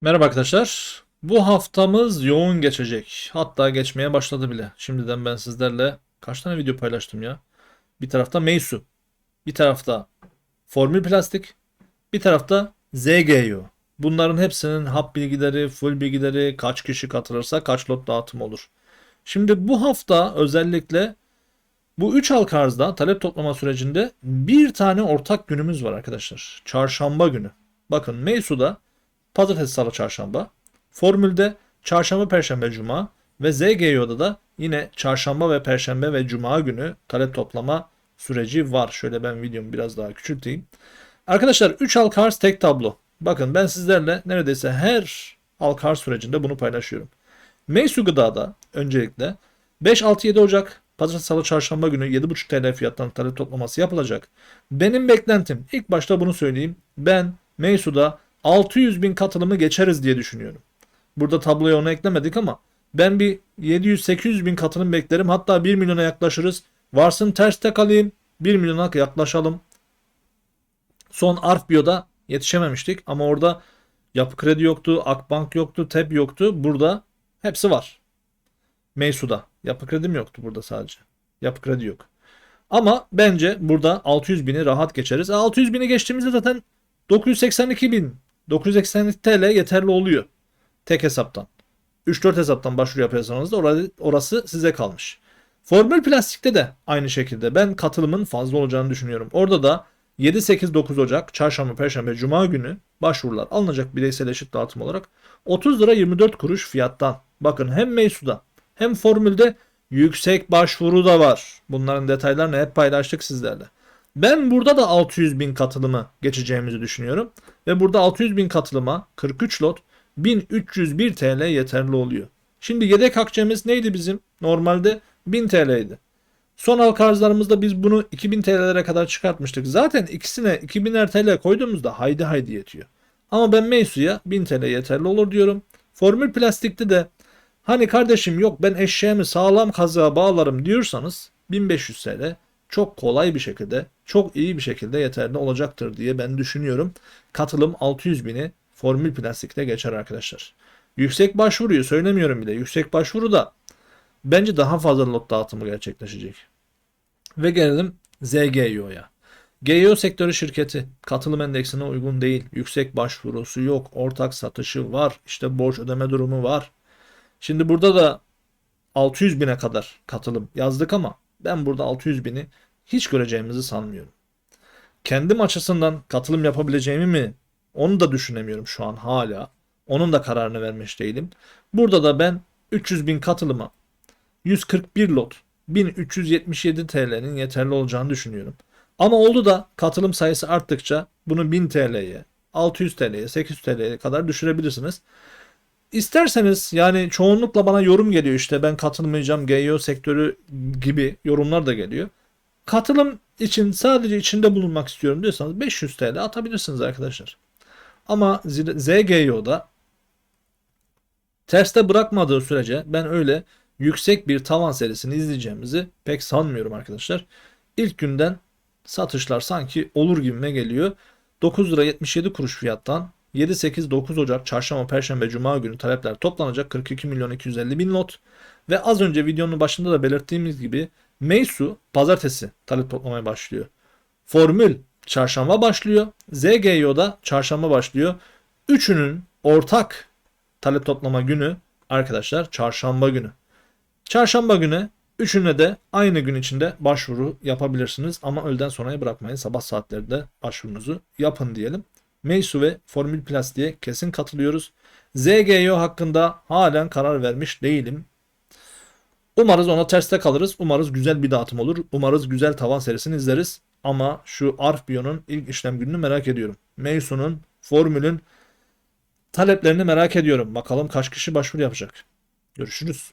Merhaba arkadaşlar. Bu haftamız yoğun geçecek. Hatta geçmeye başladı bile. Şimdiden ben sizlerle kaç tane video paylaştım ya? Bir tarafta Meisu, bir tarafta Formül Plastik, bir tarafta ZGU. Bunların hepsinin hap bilgileri, full bilgileri, kaç kişi katılırsa kaç lot dağıtım olur. Şimdi bu hafta özellikle bu 3 halka arzda talep toplama sürecinde bir tane ortak günümüz var arkadaşlar. Çarşamba günü. Bakın Meysu'da Pazartesi, Salı, Çarşamba. Formülde Çarşamba, Perşembe, Cuma ve ZGO'da da yine Çarşamba ve Perşembe ve Cuma günü talep toplama süreci var. Şöyle ben videomu biraz daha küçülteyim. Arkadaşlar 3 halka arz tek tablo. Bakın ben sizlerle neredeyse her halka arz sürecinde bunu paylaşıyorum. Meysu Gıda'da öncelikle 5-6-7 Ocak Pazartesi, Salı, Çarşamba günü 7,5 TL fiyattan talep toplaması yapılacak. Benim beklentim ilk başta bunu söyleyeyim. Ben Meysu'da 600 bin katılımı geçeriz diye düşünüyorum. Burada tabloya onu eklemedik ama ben bir 700-800 bin katılım beklerim. Hatta 1 milyona yaklaşırız. Varsın terste kalayım. 1 milyona yaklaşalım. Son Arfbio'da yetişememiştik ama orada Yapı Kredi yoktu, Akbank yoktu, TEB yoktu. Burada hepsi var. Meysu'da. Yapı Kredi'm yoktu burada sadece. Yapı Kredi yok. Ama bence burada 600 bini rahat geçeriz. E, 600 bini geçtiğimizde zaten 982 bin 982 TL yeterli oluyor. Tek hesaptan. 3-4 hesaptan başvuru yapıyorsanız da orası, orası size kalmış. Formül plastikte de aynı şekilde ben katılımın fazla olacağını düşünüyorum. Orada da 7-8-9 Ocak, Çarşamba, Perşembe, Cuma günü başvurular alınacak bireysel eşit dağıtım olarak 30 lira 24 kuruş fiyattan. Bakın hem Meysu'da hem Formül'de yüksek başvuru da var. Bunların detaylarını hep paylaştık sizlerle. Ben burada da 600 bin katılımı geçeceğimizi düşünüyorum. Ve burada 600 bin katılıma 43 lot 1301 TL yeterli oluyor. Şimdi yedek akçemiz neydi bizim? Normalde 1000 TL'ydi. Son halka arzlarımızda biz bunu 2000 TL'lere kadar çıkartmıştık. Zaten ikisine 2000'er TL koyduğumuzda haydi haydi yetiyor. Ama ben Meysu'ya 1000 TL yeterli olur diyorum. Formül plastikte de hani kardeşim yok ben eşeğimi sağlam kazığa bağlarım diyorsanız 1500 TL çok kolay bir şekilde, çok iyi bir şekilde yeterli olacaktır diye ben düşünüyorum. Katılım 600 bini formül plastikte geçer arkadaşlar. Yüksek başvuruyu söylemiyorum bile. Yüksek başvuru da bence daha fazla lot dağıtımı gerçekleşecek. Ve gelelim ZGIO'ya. GIO sektörü şirketi katılım endeksine uygun değil. Yüksek başvurusu yok. Ortak satışı var. İşte borç ödeme durumu var. Şimdi burada da 600 bine kadar katılım yazdık ama ben burada 600 bini hiç göreceğimizi sanmıyorum. Kendim açısından katılım yapabileceğimi mi onu da düşünemiyorum şu an hala. Onun da kararını vermiş değilim. Burada da ben 300 bin katılıma 141 lot 1377 TL'nin yeterli olacağını düşünüyorum. Ama oldu da katılım sayısı arttıkça bunu 1000 TL'ye, 600 TL'ye, 800 TL'ye kadar düşürebilirsiniz. İsterseniz yani çoğunlukla bana yorum geliyor işte ben katılmayacağım GEO sektörü gibi yorumlar da geliyor. Katılım için sadece içinde bulunmak istiyorum diyorsanız 500 TL atabilirsiniz arkadaşlar. Ama ZGO'da terste bırakmadığı sürece ben öyle yüksek bir tavan serisini izleyeceğimizi pek sanmıyorum arkadaşlar. İlk günden satışlar sanki olur gibime geliyor. 9 lira 77 kuruş fiyattan 7-8-9 Ocak çarşamba, perşembe, cuma günü talepler toplanacak 42 milyon 250 bin lot. Ve az önce videonun başında da belirttiğimiz gibi Meysu pazartesi talep toplamaya başlıyor. Formül çarşamba başlıyor. ZGO'da çarşamba başlıyor. Üçünün ortak talep toplama günü arkadaşlar çarşamba günü. Çarşamba günü üçüne de aynı gün içinde başvuru yapabilirsiniz ama öğleden sonraya bırakmayın. Sabah saatlerinde başvurunuzu yapın diyelim. Meisu ve Formül Plastik'e kesin katılıyoruz. ZGO hakkında halen karar vermiş değilim. Umarız ona terste kalırız. Umarız güzel bir dağıtım olur. Umarız güzel tavan serisini izleriz. Ama şu Arfbio'nun ilk işlem gününü merak ediyorum. Meisu'nun, Formül'ün taleplerini merak ediyorum. Bakalım kaç kişi başvuru yapacak. Görüşürüz.